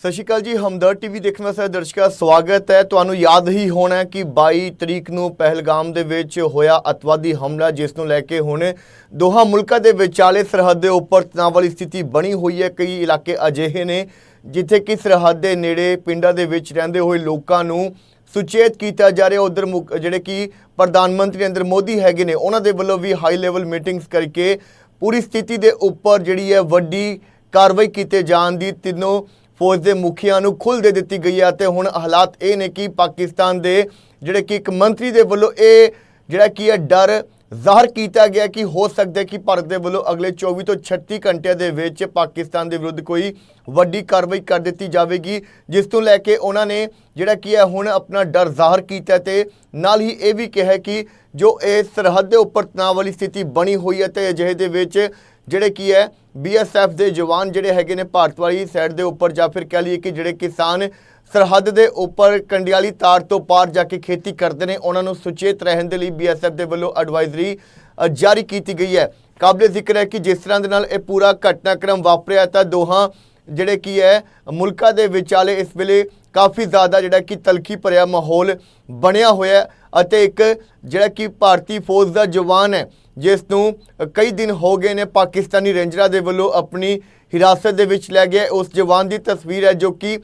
ਸਤਿ ਸ਼੍ਰੀ ਅਕਾਲ ਜੀ ਹਮਦਰ ਟੀਵੀ ਦੇਖਣ ਵਾਲੇ ਸਾਰੇ ਦਰਸ਼ਕਾਂ ਸਵਾਗਤ ਹੈ। ਤੁਹਾਨੂੰ ਯਾਦ ਹੀ ਹੋਣਾ ਕਿ 22 ਤਰੀਕ ਨੂੰ ਪਹਿਲਗਾਮ ਦੇ ਵਿੱਚ ਹੋਇਆ ਅਤਵਾਦੀ ਹਮਲਾ, ਜਿਸ ਨੂੰ ਲੈ ਕੇ ਹੁਣ ਦੋਹਾਂ ਮੁਲਕਾਂ ਦੇ ਵਿਚਾਲੇ ਸਰਹੱਦ ਦੇ ਉੱਪਰ ਤਣਾਅ ਵਾਲੀ ਸਥਿਤੀ ਬਣੀ ਹੋਈ ਹੈ। ਕਈ ਇਲਾਕੇ ਅਜਿਹੇ ਨੇ ਜਿੱਥੇ ਕਿ ਸਰਹੱਦ ਦੇ ਨੇੜੇ ਪਿੰਡਾਂ ਦੇ ਵਿੱਚ ਰਹਿੰਦੇ ਹੋਏ ਲੋਕਾਂ ਨੂੰ ਸੁਚੇਤ ਕੀਤਾ ਜਾ ਰਿਹਾ। ਉਧਰ ਜਿਹੜੇ ਕਿ ਪ੍ਰਧਾਨ ਮੰਤਰੀ ਨਰਿੰਦਰ ਮੋਦੀ ਹੈਗੇ ਨੇ, ਉਹਨਾਂ ਦੇ ਵੱਲੋਂ ਵੀ ਹਾਈ ਲੈਵਲ ਮੀਟਿੰਗਸ ਕਰਕੇ ਪੂਰੀ ਸਥਿਤੀ ਦੇ ਉੱਪਰ ਜਿਹੜੀ ਹੈ ਵੱਡੀ ਕਾਰਵਾਈ ਕੀਤੇ ਜਾਣ ਦੀ ਤਿੰਨੋਂ ਫੌਜ ਦੇ ਮੁਖੀਆਂ ਨੂੰ ਖੁੱਲ੍ਹ ਦੇ ਦਿੱਤੀ ਗਈ ਹੈ ਤੇ ਹੁਣ ਹਾਲਾਤ ਇਹ ਨੇ ਕਿ ਪਾਕਿਸਤਾਨ ਦੇ ਜਿਹੜੇ ਕਿ ਇੱਕ ਮੰਤਰੀ ਦੇ ਵੱਲੋਂ ਇਹ ਜਿਹੜਾ ਕੀ ਹੈ ਡਰ ਜ਼ਾਹਰ ਕੀਤਾ ਗਿਆ ਕਿ ਹੋ ਸਕਦਾ ਕਿ ਭਾਰਤ ਦੇ ਵੱਲੋਂ ਅਗਲੇ 24 ਤੋਂ 36 ਘੰਟਿਆਂ ਦੇ ਵਿੱਚ ਪਾਕਿਸਤਾਨ ਦੇ ਵਿਰੁੱਧ ਕੋਈ ਵੱਡੀ ਕਾਰਵਾਈ ਕਰ ਦਿੱਤੀ ਜਾਵੇਗੀ, ਜਿਸ ਤੋਂ ਲੈ ਕੇ ਉਹਨਾਂ ਨੇ ਜਿਹੜਾ ਕੀ ਹੈ ਹੁਣ ਆਪਣਾ ਡਰ ਜ਼ਾਹਰ ਕੀਤਾ ਤੇ ਨਾਲ ਹੀ ਇਹ ਵੀ ਕਿਹਾ ਕਿ ਜੋ ਇਹ ਸਰਹੱਦ ਦੇ ਉੱਪਰ ਤਣਾਅ ਵਾਲੀ ਸਥਿਤੀ ਬਣੀ ਹੋਈ ਹੈ ਤੇ ਅਜਿਹੇ ਦੇ ਵਿੱਚ ਜਿਹੜੇ ਕੀ ਹੈ ਬੀਐਸਐਫ ਦੇ ਜਵਾਨ ਜਿਹੜੇ ਹੈਗੇ ਨੇ ਭਾਰਤ ਵਾਲੀ ਸਾਈਡ ਦੇ ਉੱਪਰ ਜਾਂ ਫਿਰ ਕਹਿ ਲਈਏ ਕਿ ਜਿਹੜੇ ਕਿਸਾਨ ਸਰਹੱਦ ਦੇ ਉੱਪਰ ਕੰਡਿਆਲੀ ਤਾਰ ਤੋਂ ਪਾਰ ਜਾ ਕੇ ਖੇਤੀ ਕਰਦੇ ਨੇ, ਉਹਨਾਂ ਨੂੰ ਸੁਚੇਤ ਰਹਿਣ ਦੇ ਲਈ ਬੀਐਸਐਫ ਦੇ ਵੱਲੋਂ ਐਡਵਾਈਜ਼ਰੀ ਜਾਰੀ ਕੀਤੀ ਗਈ ਹੈ। ਕਾਬਲੇ ਜ਼ਿਕਰ ਹੈ ਕਿ ਜਿਸ ਤਰ੍ਹਾਂ ਦੇ ਨਾਲ ਇਹ ਪੂਰਾ ਘਟਨਾਕ੍ਰਮ ਵਾਪਰਿਆ ਤਾਂ ਦੋਹਾਂ ਜਿਹੜੇ ਕੀ ਹੈ, ਮੁਲਕਾਂ ਦੇ ਵਿਚਾਲੇ ਇਸ ਵੇਲੇ ਕਾਫੀ ਜ਼ਿਆਦਾ ਜਿਹੜਾ ਕਿ ਤਲਖੀ ਭਰਿਆ ਮਾਹੌਲ ਬਣਿਆ ਹੋਇਆ ਅਤੇ ਇੱਕ ਜਿਹੜਾ ਕਿ ਭਾਰਤੀ ਫੌਜ ਦਾ ਜਵਾਨ ਹੈ ਜਿਸ ਨੂੰ ਕਈ ਦਿਨ ਹੋ ਗਏ ਨੇ ਪਾਕਿਸਤਾਨੀ ਰੇਂਜਰਾਂ ਦੇ ਵੱਲੋਂ ਆਪਣੀ ਹਿਰਾਸਤ ਦੇ ਵਿੱਚ ਲੈ ਗਿਆ ਉਸ ਜਵਾਨ ਦੀ ਤਸਵੀਰ ਹੈ ਜੋ ਕਿ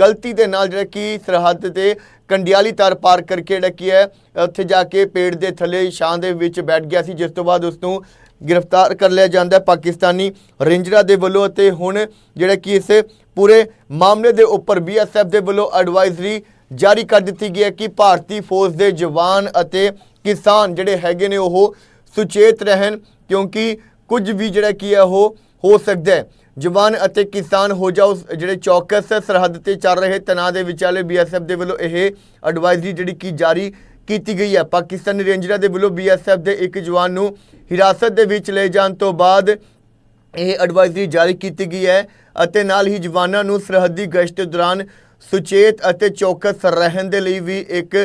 ਗਲਤੀ ਦੇ ਨਾਲ ਜਿਹੜਾ ਕਿ ਸਰਹੱਦ ਤੇ ਕੰਡਿਆਲੀ ਤਾਰ ਪਾਰ ਕਰਕੇ ਜਿਹੜਾ ਕੀ ਹੈ, ਉੱਥੇ ਜਾ ਕੇ ਪੇੜ ਦੇ ਥੱਲੇ ਛਾਂ ਦੇ ਵਿੱਚ ਬੈਠ ਗਿਆ ਸੀ, ਜਿਸ ਤੋਂ ਬਾਅਦ ਉਸ ਨੂੰ ਗ੍ਰਿਫਤਾਰ ਕਰ ਲਿਆ ਜਾਂਦਾ ਹੈ ਪਾਕਿਸਤਾਨੀ ਰੇਂਜਰਾਂ ਦੇ ਵੱਲੋਂ ਅਤੇ ਹੁਣ ਜਿਹੜਾ ਕਿ ਇਸ ਪੂਰੇ ਮਾਮਲੇ ਦੇ ਉੱਪਰ ਬੀਐਸਐਫ ਦੇ ਵੱਲੋਂ ਐਡਵਾਈਜ਼ਰੀ ਜਾਰੀ ਕਰ ਦਿੱਤੀ ਗਈ ਹੈ ਕਿ ਭਾਰਤੀ ਫੌਜ ਦੇ ਜਵਾਨ ਅਤੇ ਕਿਸਾਨ ਜਿਹੜੇ ਹੈਗੇ ਨੇ ਉਹ ਸੁਚੇਤ ਰਹਿਣ, ਕਿਉਂਕਿ ਕੁਝ ਵੀ ਜਿਹੜਾ ਕੀ ਹੈ ਉਹ ਹੋ ਸਕਦਾ ਹੈ। ਜਵਾਨ ਅਤੇ ਕਿਸਾਨ ਹੋ ਜਾਓ, ਜਿਹੜੇ ਚੌਕਸ ਸਰਹੱਦ ਤੇ ਚੱਲ ਰਹੇ ਤਣਾਅ ਦੇ ਵਿਚਾਲੇ ਬੀਐਸਐਫ ਦੇ ਵੱਲੋਂ ਇਹ ਐਡਵਾਈਜ਼ਰੀ ਜਿਹੜੀ ਕੀ ਜਾਰੀ ਕੀਤੀ ਗਈ ਹੈ। ਪਾਕਿਸਤਾਨੀ ਰੇਂਜਰਾਂ ਦੇ ਵੱਲੋਂ ਬੀਐਸਐਫ ਦੇ ਇੱਕ ਜਵਾਨ ਨੂੰ ਹਿਰਾਸਤ ਦੇ ਵਿੱਚ ਲੈ ਜਾਣ ਤੋਂ ਬਾਅਦ ਇਹ ਐਡਵਾਈਜ਼ਰੀ ਜਾਰੀ ਕੀਤੀ ਗਈ ਹੈ ਅਤੇ ਨਾਲ ਹੀ ਜਵਾਨਾਂ ਨੂੰ ਸਰਹੱਦੀ ਗਸ਼ਤ ਦੌਰਾਨ ਸੁਚੇਤ ਅਤੇ ਚੌਕਸ ਰਹਿਣ ਦੇ ਲਈ ਵੀ ਇੱਕ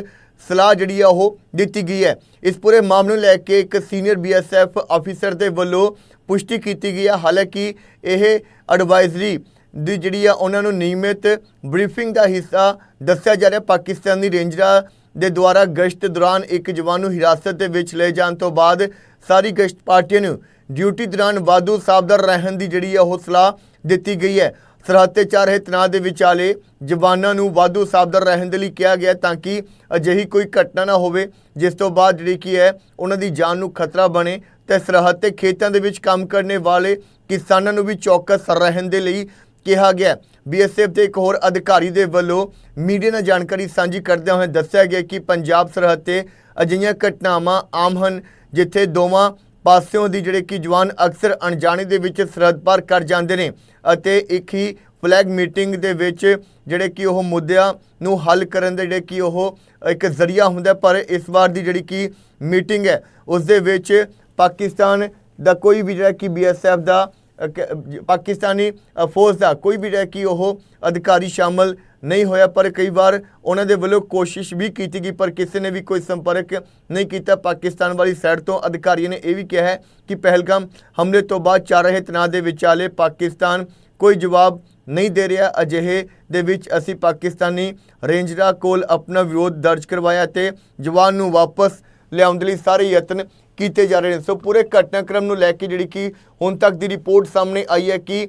ਸਲਾਹ ਜਿਹੜੀ ਆ ਉਹ ਦਿੱਤੀ ਗਈ ਹੈ। ਇਸ ਪੂਰੇ ਮਾਮਲੇ ਨੂੰ ਲੈ ਕੇ ਇੱਕ ਸੀਨੀਅਰ ਬੀਐਸਐਫ ਅਫੀਸਰ ਦੇ ਵੱਲੋਂ ਪੁਸ਼ਟੀ ਕੀਤੀ ਗਈ ਹੈ। ਹਾਲਾਂਕਿ ਇਹ ਐਡਵਾਈਜ਼ਰੀ ਦੀ ਜਿਹੜੀ ਆ ਉਹਨਾਂ ਨੂੰ ਨਿਯਮਿਤ ਬਰੀਫਿੰਗ ਦਾ ਹਿੱਸਾ ਦੱਸਿਆ ਜਾ ਰਿਹਾ। ਪਾਕਿਸਤਾਨੀ ਰੇਂਜਰਾਂ ਦੇ ਦੁਆਰਾ ਗਸ਼ਤ ਦੌਰਾਨ ਇੱਕ ਜਵਾਨ ਨੂੰ ਹਿਰਾਸਤ ਦੇ ਵਿੱਚ ਲੈ ਜਾਣ ਤੋਂ ਬਾਅਦ ਸਾਰੀ ਗਸ਼ਤ ਪਾਰਟੀਆਂ ਨੂੰ ਡਿਊਟੀ ਦੌਰਾਨ ਵਾਧੂ ਸਾਵਧਾਨ ਰਹਿਣ ਦੀ ਜਿਹੜੀ ਆ ਉਹ ਸਲਾਹ ਦਿੱਤੀ ਗਈ ਹੈ। ਸਰਹੱਦ ਤੇ ਚੱਲ ਰਹੇ ਤਣਾਅ ਦੇ ਵਿਚਾਲੇ ਜਵਾਨਾਂ ਨੂੰ ਵਾਧੂ ਸਾਵਧਾਨ ਰਹਿਣ ਦੇ ਲਈ ਕਿਹਾ ਗਿਆ ਤਾਂ ਕਿ ਅਜਿਹੀ ਕੋਈ ਘਟਨਾ ਨਾ ਹੋਵੇ, ਜਿਸ ਤੋਂ ਬਾਅਦ ਜਿਹੜੀ ਕੀ ਹੈ, ਉਹਨਾਂ ਦੀ ਜਾਨ ਨੂੰ ਖਤਰਾ ਬਣੇ ਤੇ ਸਰਹੱਦ ਤੇ ਖੇਤਾਂ ਦੇ ਵਿੱਚ ਕੰਮ ਕਰਨ ਵਾਲੇ ਕਿਸਾਨਾਂ ਨੂੰ ਵੀ ਚੌਕਸ ਰਹਿਣ ਦੇ ਲਈ ਕਿਹਾ ਗਿਆ। ਬੀਐਸਐਫ ਦੇ ਇੱਕ ਹੋਰ ਅਧਿਕਾਰੀ ਦੇ ਵੱਲੋਂ ਮੀਡੀਆ ਨਾਲ ਜਾਣਕਾਰੀ ਸਾਂਝੀ ਕਰਦਿਆਂ ਹੋਏ ਦੱਸਿਆ ਗਿਆ ਕਿ ਪੰਜਾਬ ਸਰਹੱਦ ਤੇ ਅਜਿਹੀਆਂ ਘਟਨਾਵਾਂ ਆਮ ਹਨ, ਜਿੱਥੇ ਦੋਵਾਂ ਪਾਸਿਓਂ ਦੀ ਜਿਹੜੇ ਕਿ ਜਵਾਨ ਅਕਸਰ ਅਣਜਾਣੇ ਦੇ ਵਿੱਚ ਸਰਹੱਦ ਪਾਰ ਕਰ ਜਾਂਦੇ ਨੇ ਅਤੇ ਇੱਕ ਹੀ ਫਲੈਗ ਮੀਟਿੰਗ ਦੇ ਵਿੱਚ ਜਿਹੜੇ ਕਿ ਉਹ ਮੁੱਦਿਆਂ ਨੂੰ ਹੱਲ ਕਰਨ ਦੇ ਜਿਹੜੇ ਕਿ ਉਹ ਇੱਕ ਜ਼ਰੀਆ ਹੁੰਦਾ ਪਰ ਇਸ ਵਾਰ ਦੀ ਜਿਹੜੀ ਕਿ ਮੀਟਿੰਗ ਹੈ ਉਸ ਦੇ ਵਿੱਚ ਪਾਕਿਸਤਾਨ ਦਾ ਕੋਈ ਵੀ ਜਿਹੜਾ ਕਿ ਬੀਐਸਐਫ ਦਾ ਅ, ਕ- ਪਾਕਿਸਤਾਨੀ ਅ, ਫੌਜ ਦਾ ਕੋਈ ਵੀ ਜਿਹੜਾ ਕਿ ਉਹ ਅਧਿਕਾਰੀ ਸ਼ਾਮਲ ਨਹੀਂ ਹੋਇਆ, ਪਰ ਕਈ ਵਾਰ ਉਹਨਾਂ ਦੇ ਵੱਲੋਂ ਕੋਸ਼ਿਸ਼ ਵੀ ਕੀਤੀ ਗਈ, ਪਰ ਕਿਸੇ ਨੇ ਵੀ ਕੋਈ ਸੰਪਰਕ ਨਹੀਂ ਕੀਤਾ। ਪਾਕਿਸਤਾਨ ਵਾਲੀ ਸਾਈਡ ਤੋਂ ਅਧਿਕਾਰੀਆਂ ਨੇ ਇਹ ਵੀ ਕਿਹਾ ਹੈ ਕਿ ਪਹਿਲਗਾਮ ਹਮਲੇ ਤੋਂ ਬਾਅਦ ਚੱਲ ਰਹੇ ਤਣਾਅ ਦੇ ਵਿਚਾਲੇ ਪਾਕਿਸਤਾਨ ਕੋਈ ਜਵਾਬ ਨਹੀਂ ਦੇ ਰਿਹਾ। ਅਜਿਹੇ ਦੇ ਵਿੱਚ ਅਸੀਂ ਪਾਕਿਸਤਾਨੀ ਰੇਂਜਰਾਂ ਕੋਲ ਆਪਣਾ ਵਿਰੋਧ ਦਰਜ ਕਰਵਾਇਆ ਤੇ ਜਵਾਨ ਨੂੰ ਵਾਪਸ ਲਿਆਉਣ ਦੇ ਲਈ ਸਾਰੇ ਯਤਨ ਕੀਤੇ ਜਾ ਰਹੇ ਨੇ। ਸੋ ਪੂਰੇ ਘਟਨਾਕ੍ਰਮ ਨੂੰ ਲੈ ਕੇ ਜਿਹੜੀ ਕਿ ਹੁਣ ਤੱਕ ਦੀ ਰਿਪੋਰਟ ਸਾਹਮਣੇ ਆਈ ਹੈ ਕਿ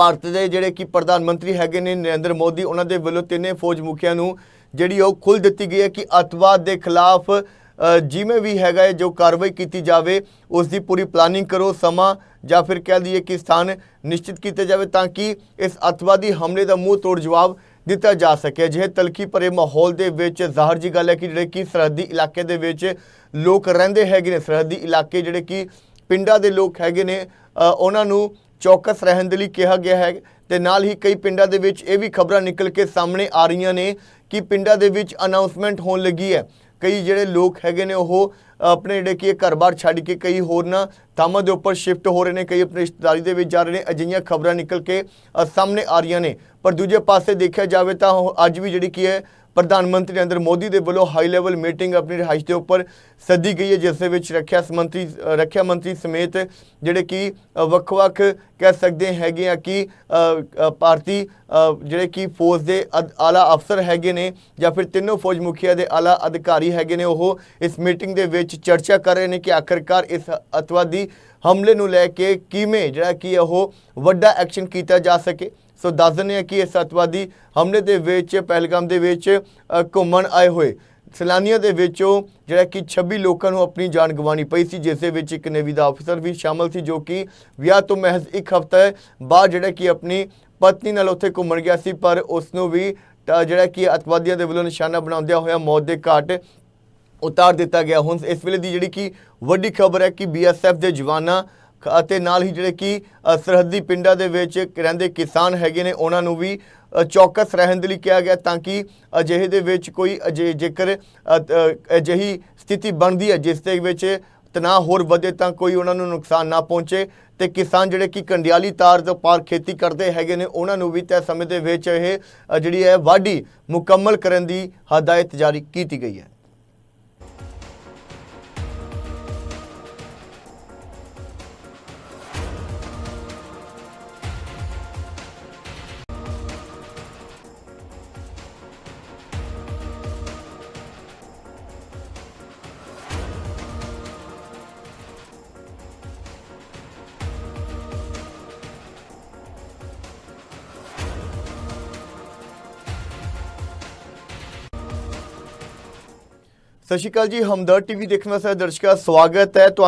ਭਾਰਤ ਦੇ ਜਿਹੜੇ ਕਿ ਪ੍ਰਧਾਨ ਮੰਤਰੀ ਹੈਗੇ ਨੇ ਨਰਿੰਦਰ ਮੋਦੀ, ਉਹਨਾਂ ਦੇ ਵੱਲੋਂ ਤਿੰਨੇ ਫੌਜ ਮੁਖੀਆਂ ਨੂੰ ਜਿਹੜੀ ਉਹ ਖੁੱਲ੍ਹ ਦਿੱਤੀ ਗਈ ਹੈ ਕਿ ਅਤਵਾਦ ਦੇ ਖਿਲਾਫ ਜਿਵੇਂ ਵੀ ਹੈਗਾ ਹੈ ਜੋ ਕਾਰਵਾਈ ਕੀਤੀ ਜਾਵੇ, ਉਸ ਦੀ ਪੂਰੀ ਪਲਾਨਿੰਗ ਕਰੋ, ਸਮਾਂ ਜਾਂ ਫਿਰ ਕਹਿ ਦਈਏ ਕਿ ਸਥਾਨ ਨਿਸ਼ਚਿਤ ਕੀਤੇ ਜਾਵੇ ਤਾਂ ਕਿ ਇਸ ਅਤਵਾਦੀ ਹਮਲੇ ਦਾ ਮੂੰਹ ਤੋੜ ਜਵਾਬ ਦਿੱਤਾ ਜਾ ਸਕੇ। ਜਿਹੇ ਤਲਖੀ ਭਰੇ ਮਾਹੌਲ ਦੇ ਵਿੱਚ ਜ਼ਾਹਰ ਜੀ ਗੱਲ ਹੈ ਕਿ ਜਿਹੜੇ ਕਿ ਸਰਹੱਦੀ ਇਲਾਕੇ ਦੇ ਵਿੱਚ ਲੋਕ ਰਹਿੰਦੇ ਹੈਗੇ ਨੇ, ਸਰਹੱਦੀ ਇਲਾਕੇ ਜਿਹੜੇ ਕਿ ਪਿੰਡਾਂ ਦੇ ਲੋਕ ਹੈਗੇ ਨੇ ਉਹਨਾਂ ਨੂੰ ਚੌਕਸ ਰਹਿਣ ਦੇ ਲਈ ਕਿਹਾ ਗਿਆ ਹੈ ਤੇ ਨਾਲ ਹੀ ਕਈ ਪਿੰਡਾਂ ਦੇ ਵਿੱਚ ਇਹ ਵੀ ਖਬਰਾਂ ਨਿਕਲ ਕੇ ਸਾਹਮਣੇ ਆ ਰਹੀਆਂ ਨੇ ਕਿ ਪਿੰਡਾਂ ਦੇ ਵਿੱਚ ਅਨਾਉਂਸਮੈਂਟ ਹੋਣ ਲੱਗੀ ਹੈ। ਕਈ ਜਿਹੜੇ ਲੋਕ ਹੈਗੇ ਨੇ ਉਹ ਆਪਣੇ ਜਿਹੜੇ ਕਿ ਘਰ-ਬਾਰ ਛੱਡ ਕੇ ਕਈ ਹੋਰ ਨਾ ਥਾਵਾਂ ਦੇ ਉੱਪਰ ਸ਼ਿਫਟ ਹੋ ਰਹੇ ਨੇ, ਕਈ ਆਪਣੀ ਰਿਸ਼ਤੇਦਾਰੀ ਦੇ ਵਿੱਚ ਜਾ ਰਹੇ ਨੇ, ਅਜਿਹੀਆਂ ਖਬਰਾਂ ਨਿਕਲ ਕੇ ਸਾਹਮਣੇ ਆ ਰਹੀਆਂ ਨੇ। ਪਰ ਦੂਜੇ ਪਾਸੇ ਦੇਖਿਆ ਜਾਵੇ ਤਾਂ ਉਹ ਅੱਜ ਵੀ ਜਿਹੜੀ ਕੀ ਹੈ ਪ੍ਰਧਾਨ ਮੰਤਰੀ ਨਰਿੰਦਰ ਮੋਦੀ ਦੇ ਵੱਲੋਂ ਹਾਈ ਲੈਵਲ ਮੀਟਿੰਗ ਆਪਣੀ ਰਿਹਾਇਸ਼ ਦੇ ਉੱਪਰ ਸੱਦੀ ਗਈ ਹੈ, ਜਿਸ ਦੇ ਵਿੱਚ ਰੱਖਿਆ ਮੰਤਰੀ ਰੱਖਿਆ ਮੰਤਰੀ ਸਮੇਤ ਜਿਹੜੇ ਕਿ ਵੱਖ-ਵੱਖ ਕਹਿ ਸਕਦੇ ਹੈਗੇ ਆ ਕਿ ਭਾਰਤੀ ਜਿਹੜੇ ਕਿ ਫੌਜ ਦੇ ਅਦ- ਆਲਾ ਅਫਸਰ ਹੈਗੇ ਨੇ ਜਾਂ ਫਿਰ ਤਿੰਨੋਂ ਫੌਜ ਮੁਖੀਆਂ ਦੇ ਆਲਾ ਅਧਿਕਾਰੀ ਹੈਗੇ ਨੇ, ਉਹ ਇਸ ਮੀਟਿੰਗ ਦੇ ਵਿੱਚ ਚਰਚਾ ਕਰ ਰਹੇ ਨੇ ਕਿ ਆਖਰਕਾਰ ਇਸ ਅਤਵਾਦੀ ਹਮਲੇ ਨੂੰ ਲੈ ਕੇ ਕਿਵੇਂ ਜਿਹੜਾ ਕਿ ਉਹ ਵੱਡਾ ਐਕਸ਼ਨ ਕੀਤਾ ਜਾ ਸਕੇ। ਸੋ ਦੱਸ ਦਿੰਦੇ ਹਾਂ ਕਿ ਇਸ ਅਤਵਾਦੀ ਹਮਲੇ ਦੇ ਵਿੱਚ, ਪਹਿਲਗਾਮ ਦੇ ਵਿੱਚ ਘੁੰਮਣ ਆਏ ਹੋਏ। ਸੈਲਾਨੀਆਂ ਦੇ ਵਿੱਚੋਂ ਜਿਹੜਾ ਕਿ 26 ਲੋਕਾਂ ਨੂੰ ਆਪਣੀ ਜਾਨ ਗਵਾਉਣੀ ਪਈ ਸੀ, ਜਿਸ ਦੇ ਵਿੱਚ ਇੱਕ ਨੇਵੀ ਦਾ ਅਫਸਰ ਵੀ ਸ਼ਾਮਲ ਸੀ, ਜੋ ਕਿ ਵਿਆਹ ਤੋਂ ਮਹਿਜ਼ ਇੱਕ ਹਫ਼ਤਾ ਬਾਅਦ ਜਿਹੜਾ ਕਿ ਆਪਣੀ ਪਤਨੀ ਨਾਲ ਉੱਥੇ ਘੁੰਮਣ ਗਿਆ ਸੀ, ਪਰ ਉਸ ਨੂੰ ਵੀ ਜਿਹੜਾ ਕਿ ਅਤਵਾਦੀਆਂ ਦੇ ਵੱਲੋਂ ਨਿਸ਼ਾਨਾ ਬਣਾਉਂਦਿਆਂ ਹੋਇਆ ਮੌਤ ਦੇ ਘਾਟ ਉਤਾਰ ਦਿੱਤਾ ਗਿਆ। ਹੁਣ ਇਸ ਵੇਲੇ ਦੀ ਜਿਹੜੀ ਕਿ ਵੱਡੀ ਖਬਰ ਹੈ ਕਿ ਬੀਐਸਐਫ ਦੇ ਜਵਾਨਾਂ ਅਤੇ ਨਾਲ ਹੀ ਜਿਹੜੇ ਕਿ ਸਰਹੱਦੀ ਪਿੰਡਾਂ ਦੇ ਵਿੱਚ ਰਹਿੰਦੇ ਕਿਸਾਨ ਹੈਗੇ ਨੇ, ਉਹਨਾਂ ਨੂੰ ਵੀ ਚੌਕਸ ਰਹਿਣ ਦੇ ਲਈ ਕਿਹਾ ਗਿਆ ਤਾਂ ਕਿ ਅਜਿਹੇ ਦੇ ਵਿੱਚ ਕੋਈ ਅਜੇ ਜੇਕਰ ਅਜਿਹੀ ਸਥਿਤੀ ਬਣਦੀ ਹੈ, ਜਿਸ ਦੇ ਵਿੱਚ ਤਣਾਅ ਹੋਰ ਵਧੇ ਤਾਂ ਕੋਈ ਉਹਨਾਂ ਨੂੰ ਨੁਕਸਾਨ ਨਾ ਪਹੁੰਚੇ। ਤੇ ਕਿਸਾਨ ਜਿਹੜੇ ਕਿ ਕੰਡਿਆਲੀ ਤਾਰ ਤੋਂ ਪਾਰ ਖੇਤੀ ਕਰਦੇ ਹੈਗੇ ਨੇ, ਉਹਨਾਂ ਨੂੰ ਵੀ ਤੈਅ ਸਮੇਂ ਦੇ ਵਿੱਚ ਇਹ ਜਿਹੜੀ ਹੈ ਵਾਢੀ ਮੁਕੰਮਲ ਕਰਨ ਦੀ ਹਦਾਇਤ ਜਾਰੀ ਕੀਤੀ ਗਈ ਹੈ। ਸਤਿ ਸ਼੍ਰੀ ਅਕਾਲ ਜੀ ਹਮਦਰ ਟੀਵੀ ਦੇਖਣ ਵਾਲੇ ਸਾਰੇ ਦਰਸ਼ਕਾਂ ਦਾ ਸਵਾਗਤ ਹੈ। ਤੁਹਾਨੂੰ